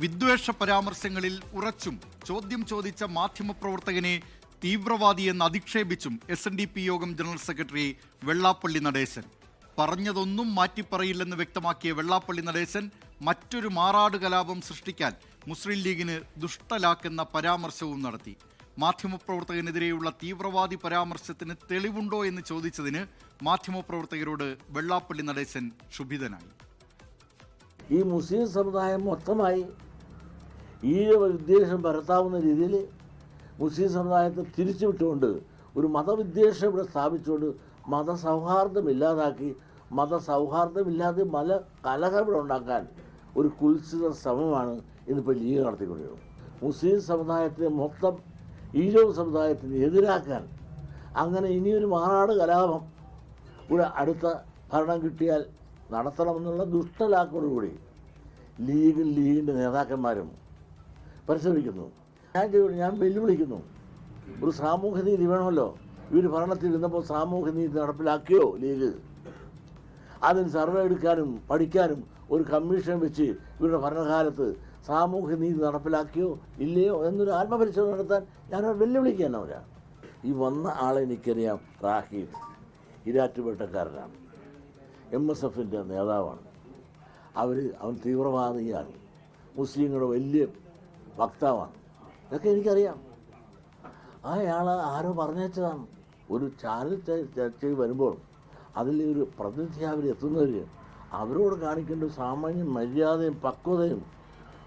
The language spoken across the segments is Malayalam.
വിദ്വേഷ പരാമർശങ്ങളിൽ ഉറച്ചും ചോദ്യം ചോദിച്ച മാധ്യമപ്രവർത്തകനെ തീവ്രവാദിയെന്ന് അധിക്ഷേപിച്ചും എസ് എൻ ഡി പി യോഗം ജനറൽ സെക്രട്ടറി വെള്ളാപ്പള്ളി നടേശൻ. പറഞ്ഞതൊന്നും മാറ്റിപ്പറയില്ലെന്ന് വ്യക്തമാക്കിയ വെള്ളാപ്പള്ളി നടേശൻ മറ്റൊരു മാറാട് കലാപം സൃഷ്ടിക്കാൻ മുസ്ലിം ലീഗിന് ദുഷ്ടലാക്കുന്ന പരാമർശവും നടത്തി. മാധ്യമപ്രവർത്തകനെതിരെയുള്ള തീവ്രവാദി പരാമർശത്തിന് തെളിവുണ്ടോ എന്ന് ചോദിച്ചതിന് മാധ്യമപ്രവർത്തകരോട് വെള്ളാപ്പള്ളി നടേശൻ ക്ഷുഭിതനായി. ഈ മുസ്ലിം സമുദായം മൊത്തമായി ഈഴവ വിദ്വേഷം പരത്താവുന്ന രീതിയിൽ മുസ്ലിം സമുദായത്തെ തിരിച്ചുവിട്ടുകൊണ്ട് ഒരു മതവിദ്വേഷം ഇവിടെ സ്ഥാപിച്ചുകൊണ്ട് മതസൗഹാർദ്ദം ഇല്ലാതാക്കി മതസൗഹാർദ്ദമില്ലാതെ മല കലഹം ഇവിടെ ഉണ്ടാക്കാൻ ഒരു കുൽസിത ശ്രമമാണ് ഇന്നിപ്പോൾ ലീഗ് നടത്തിക്കൊണ്ടിരുന്നത് മുസ്ലിം സമുദായത്തെ മൊത്തം ഈഴവ സമുദായത്തിന് എതിരാക്കാൻ അങ്ങനെ ഇനിയൊരു മാറാട് കലാപം ഇവിടെ അടുത്ത ഭരണം കിട്ടിയാൽ നടത്തണമെന്നുള്ള ദുഷ്ടലാക്കോടുകൂടി ലീഗും ലീഗിന്റെ നേതാക്കന്മാരും പരിശ്രമിക്കുന്നു. ഞാൻ ചെയ്തു- ഞാൻ വെല്ലുവിളിക്കുന്നു. ഒരു സാമൂഹ്യ നീതി വേണമല്ലോ. ഇവർ ഭരണത്തിൽ ഇരുന്നപ്പോൾ സാമൂഹ്യ നീതി നടപ്പിലാക്കിയോ ലീഗ്? അതിന് സർവേ എടുക്കാനും പഠിക്കാനും ഒരു കമ്മീഷൻ വെച്ച് ഇവരുടെ ഭരണകാലത്ത് സാമൂഹ്യ നീതി നടപ്പിലാക്കിയോ ഇല്ലയോ എന്നൊരു ആത്മപരിശോധന നടത്താൻ ഞാൻ വെല്ലുവിളിക്കാൻ അവരാണ് ഈ വന്ന ആളെ എനിക്കറിയാം റാഹീം ഇരാറ്റുപേട്ടക്കാരനാണ്. എം എസ് എഫിന്റെ നേതാവാണ്. അവർ അവൻ തീവ്രവാദിയാണ്. മുസ്ലിങ്ങളുടെ വലിയ വക്താവാണ് ഇതൊക്കെ എനിക്കറിയാം. അയാൾ ആരോ പറഞ്ഞേച്ചതാണ് ഒരു ചാനൽ ചർച്ച ചർച്ചയിൽ വരുമ്പോൾ അതിൽ ഒരു പ്രതിനിധി അവർ എത്തുന്നവർ അവരോട് കാണിക്കേണ്ട സാമാന്യ മര്യാദയും പക്വതയും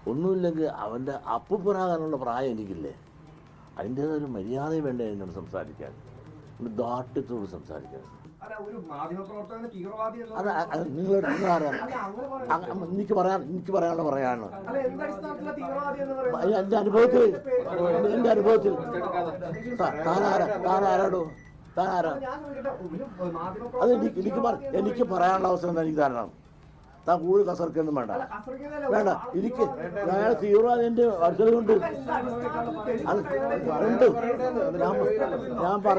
ഒന്നുമില്ലെങ്കിൽ അവന്റെ അപ്പുപ്പനാകാനുള്ള പ്രായം എനിക്കില്ലേ? ഒരു മര്യാദയും വേണ്ട എന്നോട് സംസാരിക്കാൻ. ഒരു ദാഠ്യത്തോട് സംസാരിക്കാൻ. അത് അത് നിങ്ങൾ എനിക്ക് പറയാൻ എനിക്ക് പറയാനുള്ള പറയാണ് എന്റെ അനുഭവത്തിൽ എന്റെ അനുഭവത്തിൽ. താനാരാ താനാരാടോ? താനാരാ? ഞാൻ അത് എനിക്ക് എനിക്ക് എനിക്ക് പറയാനുള്ള അവസരം എനിക്ക് തരണം. താൻ കൂടുതൽ കസർക്കൊന്നും വേണ്ട. വേണ്ട എനിക്ക് അയാൾ തീവ്രവാദി അടുത്തത് കൊണ്ട് അത് ഉണ്ട്. ഞാൻ ഞാൻ പറ